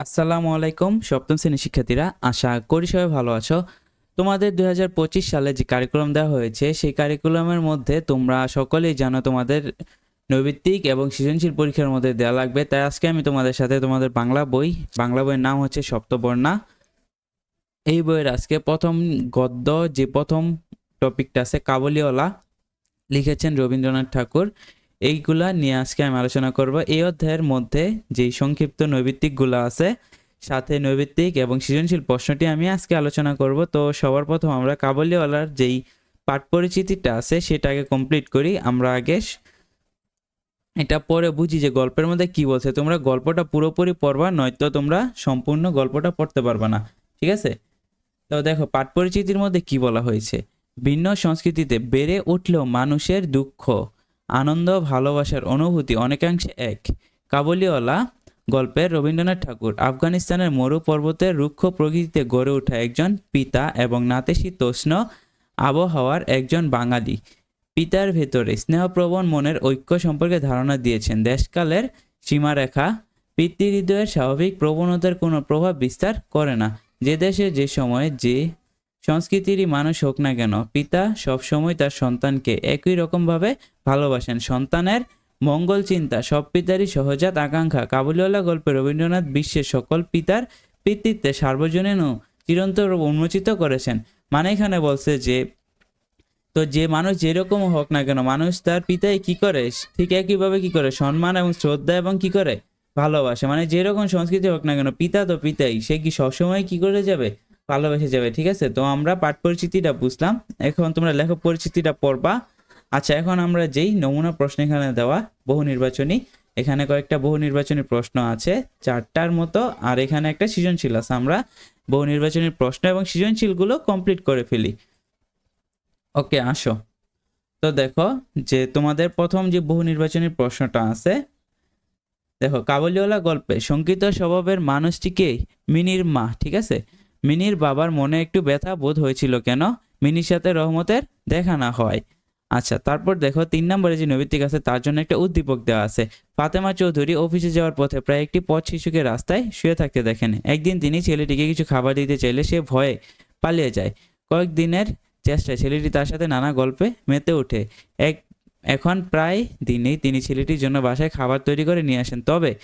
আসসালামু আলাইকুম, সপ্তম শ্রেণির শিক্ষার্থীরা, আশা করি সবাই ভালো আছো। তোমাদের দুই হাজার পঁচিশ সালে যে কারিকুলাম দেওয়া হয়েছে, সেই কারিকুলামের মধ্যে তোমরা সকলেই জানো তোমাদের নৈবিত্তিক এবং সৃজনশীল পরীক্ষার মধ্যে দেওয়া লাগবে। তাই আজকে আমি তোমাদের সাথে তোমাদের বাংলা বই, বাংলা বইয়ের নাম হচ্ছে সপ্তবর্ণা। এই বইয়ের আজকে প্রথম গদ্য, যে প্রথম টপিকটা আছে, কাবুলিওয়ালা, লিখেছেন রবীন্দ্রনাথ ঠাকুর। এইগুলা নিয়ে আজকে আমি আলোচনা করব। এই অধ্যায়ের মধ্যে যেই সংক্ষিপ্ত নৈবিত্তিকগুলো আছে, সাথে নৈবিত্তিক এবং সৃজনশীল প্রশ্নটি আমি আজকে আলোচনা করব। তো সবার প্রথম আমরা কাবুলিওয়ালার যেই পাঠ পরিচিতিটা আছে, সেটাকে কমপ্লিট করি। আমরা আগে এটা পরে বুঝি যে গল্পের মধ্যে কি বলছে। তোমরা গল্পটা পুরোপুরি পড়বা, নয়তো তোমরা সম্পূর্ণ গল্পটা পড়তে পারবা না। ঠিক আছে? তো দেখো, পাঠ পরিচিতির মধ্যে কি বলা হয়েছে? ভিন্ন সংস্কৃতিতে বেড়ে উঠলেও মানুষের দুঃখ। আনন্দ, ভালোবাসার অনুভূতি অনেকাংশে এক। কাবুলিওয়ালা গল্পের রবীন্দ্রনাথ ঠাকুর আফগানিস্তানের মরু পর্বতের রুক্ষ প্রকৃতিতে গড়ে ওঠা একজন পিতা এবং নাতিশীতোষ্ণ আবহাওয়ার একজন বাঙালি। পিতার ভেতরে স্নেহপ্রবণ মনের ঐক্য সম্পর্কে ধারণা দিয়েছেন। দেশকালের সীমারেখা পিতৃহৃদয়ের স্বাভাবিক প্রবণতার কোনো প্রভাব বিস্তার করে না। যে দেশে যে সময়ে যে সংস্কৃতিরই মানুষ হোক না কেন, পিতা সবসময় তার সন্তানকে একই রকমভাবে ভালোবাসেন। সন্তানের মঙ্গল চিন্তা, সব পিতারই সহজাত আকাঙ্ক্ষা। কাবুলিওয়ালা গল্পে রবীন্দ্রনাথ বিশ্বের সকল পিতার পিতৃত্বে সার্বজনীন ও চিরন্তর উন্মোচিত করেছেন। মানে এখানে বলছে যে, তো যে মানুষ যেরকম হোক না কেন, মানুষ তার পিতাই কি করে? ঠিক একইভাবে কি করে? সম্মান এবং শ্রদ্ধা এবং কি করে? ভালোবাসে। মানে যেরকম সংস্কৃতি হোক না কেন, পিতা তো পিতাই। সে কি সবসময় কি করে যাবে? ভালোবেসে যাবে, ঠিক আছে? তো আমরা পাঠ পরিচিতিটা বুঝলাম। এখন তোমরা লেখক পরিচিতিটা পড়বা। আচ্ছা এখন আমরা যেই নমুনা প্রশ্ন এখানে দেওয়া, বহু নির্বাচনী। এখানে কয়েকটা বহু নির্বাচনী প্রশ্ন আছে, চারটার মতো। আর এখানে একটা সৃজনশীল আছে। আমরা বহু নির্বাচনী প্রশ্ন এবং সৃজনশীলগুলো কমপ্লিট করে ফেলি। ওকে, আসো। তো দেখো যে তোমাদের প্রথম যে বহু নির্বাচনী প্রশ্নটা আছে, দেখো, কাবুলিওয়ালা গল্পে, শঙ্কিত স্বভাবের মানুষটিকে মিনির মা। ঠিক আছে? মিনির বাবার মনে একটু ব্যথা বোধ হয়েছিল কেন? মিনির সাথে রহমতের দেখা না হয়। আচ্ছা তারপর দেখো, তিন নম্বরে যে নৈবিত্তিক আছে, তার জন্য একটা উদ্দীপক দেওয়া আছে। ফাতেমা চৌধুরী অফিসে যাওয়ার পথে প্রায় একটি পথ শিশুকে রাস্তায় শুয়ে থাকতে দেখেন। একদিন তিনি ছেলেটিকে কিছু খাবার দিতে চাইলে সে ভয়ে পালিয়ে যায়। কয়েকদিনের চেষ্টায় ছেলেটি তার সাথে নানা গল্পে মেতে ওঠে। এক, এখন প্রায় দিনেই তিনি ছেলেটির জন্য বাসায় খাবার তৈরি করে নিয়ে আসেন। তবে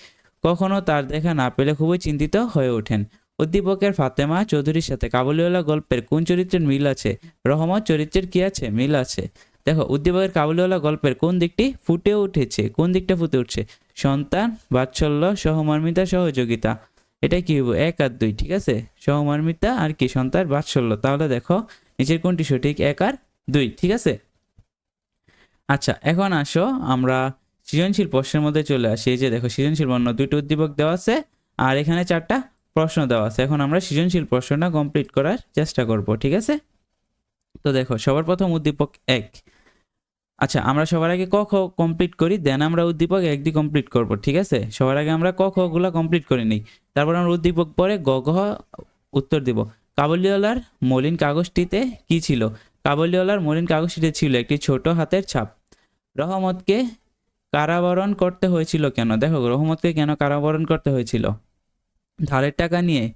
কখনো তার দেখা না পেলে খুবই চিন্তিত হয়ে ওঠেন। উদ্দীপকের ফাতেমা চৌধুরীর সাথে কাবুলিওয়ালা গল্পের কোন চরিত্রের মিল আছে? রহমত চরিত্রের কি আছে? মিল আছে। দেখো, উদ্দীপকের কাবুলিওয়ালা গল্পের কোন দিকটি ফুটে উঠেছে? কোন দিকটা ফুটে উঠছে? সন্তান, বাৎসল্য, সহমর্মিতা, সহযোগিতা। এটা কি হইব? এক আর দুই, ঠিক আছে? সহমর্মিতা আর কি? সন্তান, বাৎসল্য। তাহলে দেখো, নিচের কোনটি সঠিক? এক আর দুই, ঠিক আছে? আচ্ছা এখন আসো, আমরা সৃজনশীল প্রশ্নের মধ্যে চলে আসি। এই যে দেখো, সৃজনশীল বর্ণ, দুইটি উদ্দীপক দেওয়া আছে। আর এখানে চারটা প্রশ্ন দেওয়া আছে। এখন আমরা সৃজনশীল প্রশ্নটা কমপ্লিট করার চেষ্টা করব, ঠিক আছে? তো দেখো, সবার প্রথম উদ্দীপক এক। আচ্ছা আমরা সবার আগে ক, খ কমপ্লিট করি দেন আমরা উদ্দীপক এক কমপ্লিট করব, ঠিক আছে? সবার আগে আমরা ক, খ গুলা কমপ্লিট করে নিই। তারপর আমরা উদ্দীপক পরে গ উত্তর দিব। কাবুলিওয়ালার মলিন কাগজটিতে কি ছিল? কাবুলিওয়ালার মলিন কাগজটিতে ছিল একটি ছোট হাতের ছাপ। রহমতকে কারাবরণ করতে হয়েছিল কেন? দেখো, রহমতকে কেন কারাবরণ করতে হয়েছিল? ধারের টাকা নিয়ে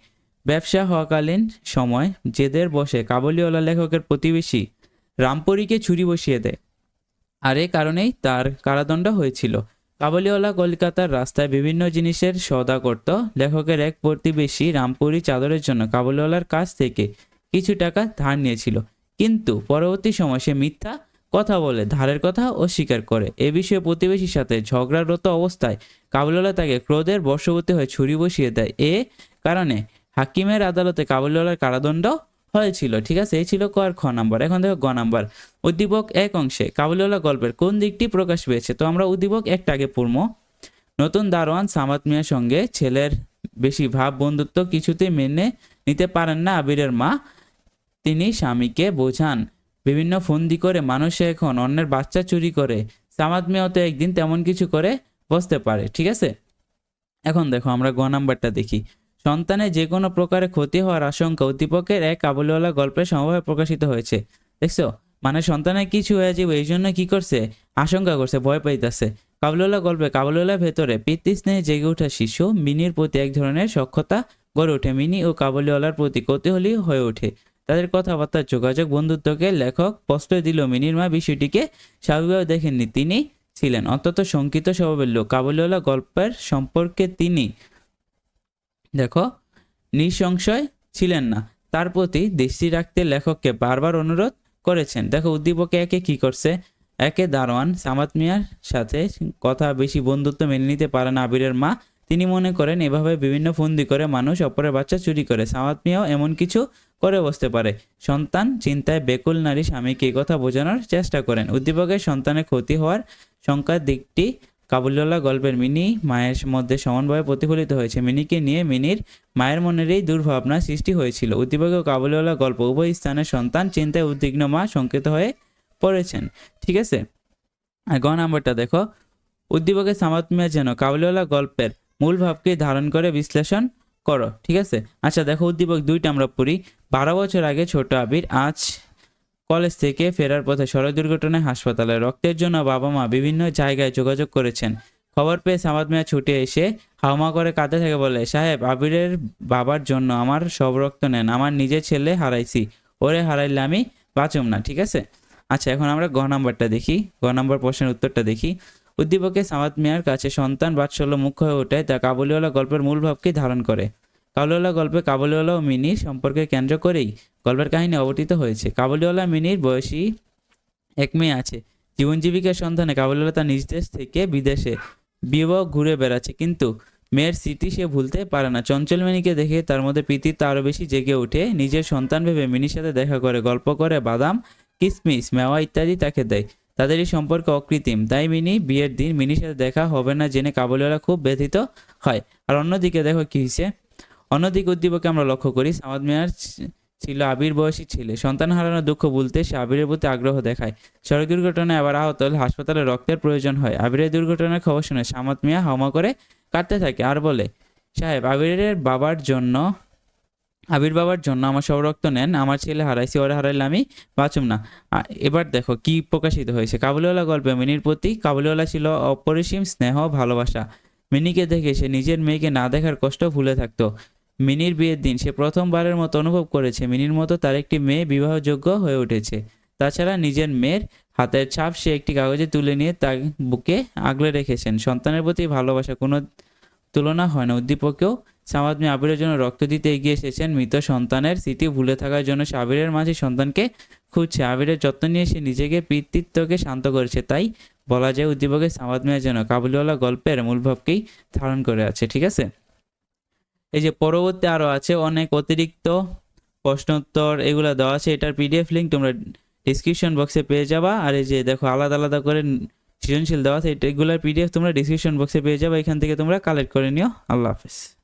ব্যবসা হওয়াকালীন সময় জেদের বসে কাবুলিওয়ালা লেখকের প্রতিবেশী রামপুরীকে ছুরি বসিয়ে দেয়। আর এই কারণেই তার কারাদণ্ড হয়েছিল। কাবুলিওয়ালা কলকাতার রাস্তায় বিভিন্ন জিনিসের সওদা করত লেখকের এক প্রতিবেশী রামপুরি চাদরের জন্য কাবুলিওয়ালার কাছ থেকে কিছু টাকা ধার নিয়েছিল। কিন্তু পরবর্তী সময় সে মিথ্যা কথা বলে, ধারের কথা অস্বীকার করে। এ বিষয়ে প্রতিবেশীর সাথে ঝগড়ারত অবস্থায় কাবুলিওয়ালা তাকে ক্রোধের বশবর্তী হয়ে ছুরি বসিয়ে দেয়। এ কারণে হাকিমের আদালতে কাবুলিওয়ালার কারাদণ্ড হয়েছিল। ঠিক আছে এই ছিল ক আর খ নাম্বার। এখন দেখো গ নাম্বার। উদ্দীপক এক অংশে, কাবুলিওয়ালা গল্পের কোন দিকটি প্রকাশ পেয়েছে? তো আমরা উদ্দীপক একটা আগে পড়ব। নতুন দারোয়ান সামাত মিয়ার সঙ্গে ছেলের বেশি ভাব বন্ধুত্ব কিছুতেই মেনে নিতে পারেন না আবিরের মা। তিনি স্বামীকে বোঝান। বিভিন্ন ফন্দি করে মানুষে এখন অন্যের বাচ্চা চুরি করে, সামাদ মিয়াও তো একদিন তেমন কিছু করে বসতে পারে, ঠিক আছে? এখন দেখো, আমরা গ নাম্বারটা দেখি। সন্তানের যে কোনো প্রকারে ক্ষতি হওয়ার আশঙ্কা উদ্দীপকের এক কাবুলিওয়ালা গল্পে সমভাবে প্রকাশিত হয়েছে। দেখছ? মানে সন্তানের কিছু হয়ে যাবে, এই জন্য কি করছে? আশঙ্কা করছে, ভয় পাইতেছে। কাবুলিওয়ালা গল্পে, কাবুলিওয়ালার ভেতরে পিতৃ স্নেহে জেগে ওঠা শিশু মিনির প্রতি এক ধরনের সক্ষতা গড়ে ওঠে। মিনি ও কাবুলিওয়ালার প্রতি কৌতূহলী হয়ে ওঠে। তাদের কথাবার্তা, যোগাযোগ বন্ধুত্বকে লেখক প্রশ্রয় দিল মিনির মা বিষয়টিকে স্বাভাবিকভাবে দেখেননি। তিনি ছিলেন অত্যন্ত শঙ্কিত স্বভাবের লোক। কাবুলিওয়ালা গল্পের সম্পর্কে তিনি, দেখো নিঃসংশয় ছিলেন না। তার প্রতি দৃষ্টি রাখতে লেখককে বারবার অনুরোধ করেছেন। দেখো, উদ্দীপকে একে কি করছে? একে দারোয়ান সামাত মিয়ার সাথে কথা বেশি বন্ধুত্ব মেনে নিতে পারে না। আবিরের মা তিনি মনে করেন, এভাবে বিভিন্ন ফন্দি করে মানুষ অপরের বাচ্চা চুরি করে সামাত মিয়াও এমন কিছু করে বসতে পারে। সন্তান চিন্তায় বেকুল নারী স্বামীকে এই কথা বোঝানোর চেষ্টা করেন। উদ্দীপকের সন্তানের ক্ষতি হওয়ার শঙ্কার দিকটি কাবুলিওয়ালা গল্পের মিনি মায়ের মধ্যে সমানভাবে প্রতিফলিত হয়েছে। মিনিকে নিয়ে মিনির মায়ের মনের এই দুর্ভাবনা সৃষ্টি হয়েছিল। উদ্দীপক ও কাবুলিওয়ালা গল্প উভয় স্থানের সন্তান চিন্তায় উদ্বিগ্ন মা শঙ্কিত হয়ে পড়েছেন। ঠিক আছে? গ নাম্বারটা দেখো। উদ্দীপকের সামাত মিয়া যেন কাবুলিওয়ালা গল্পের মূল ভাবকে ধারণ করে বিশ্লেষণ করো, ঠিক আছে? আচ্ছা দেখো উদ্দীপক দুইটা আমরা পড়ি। বারো বছর আগে ছোট আবির আজ কলেজ থেকে ফেরার পথে সড়ক দুর্ঘটনায় হাসপাতালে রক্তের জন্য বাবা মা বিভিন্ন জায়গায় যোগাযোগ করেছেন। খবর পেয়ে সামাদ মিয়া ছুটে এসে হাওমা করে কাঁদে থেকে, বলে, সাহেব, আবিরের বাবার জন্য আমার সব রক্ত নেন, আমার নিজের ছেলে হারাইছি, ওরে হারাইলে আমি বাঁচুম না, ঠিক আছে? আচ্ছা এখন আমরা গ নাম্বারটা দেখি, গ নাম্বার প্রশ্নের উত্তরটা দেখি। উদ্দীপকে সামাদ মিয়ার কাছে সন্তান বাৎসল্য মুখ্য হয়ে ওঠে তা কাবুলিওয়ালা গল্পের মূল ভাবকেই ধারণ করে। কাবুলিওয়ালা গল্পে কাবুলিওয়ালা ও মিনির সম্পর্কে কেন্দ্র করেই গল্পের কাহিনী অবতীত হয়েছে। কাবুলিওয়ালা মিনির বয়সী এক মেয়ে আছে জীবন জীবিকার সন্ধানে কাবুলিওয়ালা তার নিজ দেশ থেকে বিদেশে বিবাহ ঘুরে বেড়াচ্ছে, কিন্তু মেয়ের স্মৃতি সে ভুলতে পারে না। চঞ্চল মিনিকে দেখে তার মধ্যে প্রীতিত্ব আরও বেশি জেগে ওঠে। নিজের সন্তান ভেবে মিনির সাথে দেখা করে, গল্প করে, বাদাম, কিসমিস, মেওয়া ইত্যাদি তাকে দেয়। তাদের এই সম্পর্ক অকৃত্রিম। তাই মিনি বিয়ের দিন মিনির সাথে দেখা হবে না জেনে কাবুলিওয়ালা খুব ব্যথিত হয়। আর অন্যদিকে দেখো কি হয়েছে? অন্যদিকে উদ্দীপকে আমরা লক্ষ্য করি, সামাদ মিয়ার ছিল আবির বয়সী ছেলে। সন্তান হারানোর দুঃখ বলতে সে আবিরের প্রতি আগ্রহ দেখায়। সড়ক দুর্ঘটনায় আবার আহত হাসপাতালে রক্তের প্রয়োজন হয়। আবিরের দুর্ঘটনার খবর শুনে সামাদ মিয়া হাওমা করে কাটতে থাকে। আর বলে, সাহেব, আবিরের বাবার জন্য আবির বাবার জন্য আমার সব রক্ত নেন, আমার ছেলে হারাইছি, ওরা হারাইলে আমি বাঁচুম না। এবার দেখো কি প্রকাশিত হয়েছে। কাবুলিওয়ালা গল্পে মিনির প্রতি কাবুলিওয়ালা ছিল অপরিসীম স্নেহ, ভালোবাসা। মিনিকে দেখে সে নিজের মেয়েকে না দেখার কষ্ট ভুলে থাকতো। মিনির বিয়ের দিন সে প্রথমবারের মতো অনুভব করেছে, মিনির মতো তার একটি মেয়ে বিবাহযোগ্য হয়ে উঠেছে। তাছাড়া নিজের মেয়ের হাতের ছাপ সে একটি কাগজে তুলে নিয়ে তার বুকে আগলে রেখেছেন। সন্তানের প্রতি ভালোবাসা কোনো তুলনা হয় না, উদ্দীপকেও সামাদ মিয়া আবিরের জন্য রক্ত দিতে এগিয়ে এসেছেন মৃত সন্তানের স্মৃতি ভুলে থাকার জন্য সে আবিরের মাঝে সন্তানকে খুঁজছে। আবিরের যত্ন নিয়ে সে নিজেকে, পিতৃত্বকে শান্ত করেছে। তাই বলা যায় উদ্দীপকের সামাদ মিয়া যেন কাবুলিওয়ালা গল্পের মূলভাবকেই ধারণ করে আছে, ঠিক আছে? এই যে পরবর্তী আরও আছে, অনেক অতিরিক্ত প্রশ্নোত্তর এগুলো দেওয়া আছে, এটার পিডিএফ লিঙ্ক তোমরা ডিসক্রিপশন বক্সে পেয়ে যাবা। আর এই যে দেখো, আলাদা আলাদা করে সৃজনশীল দেওয়া আছে, এগুলোর পিডিএফ তোমরা ডিসক্রিপশন বক্সে পেয়ে যাবে। এখান থেকে তোমরা কালেক্ট করে নিও। আল্লাহ হাফেজ।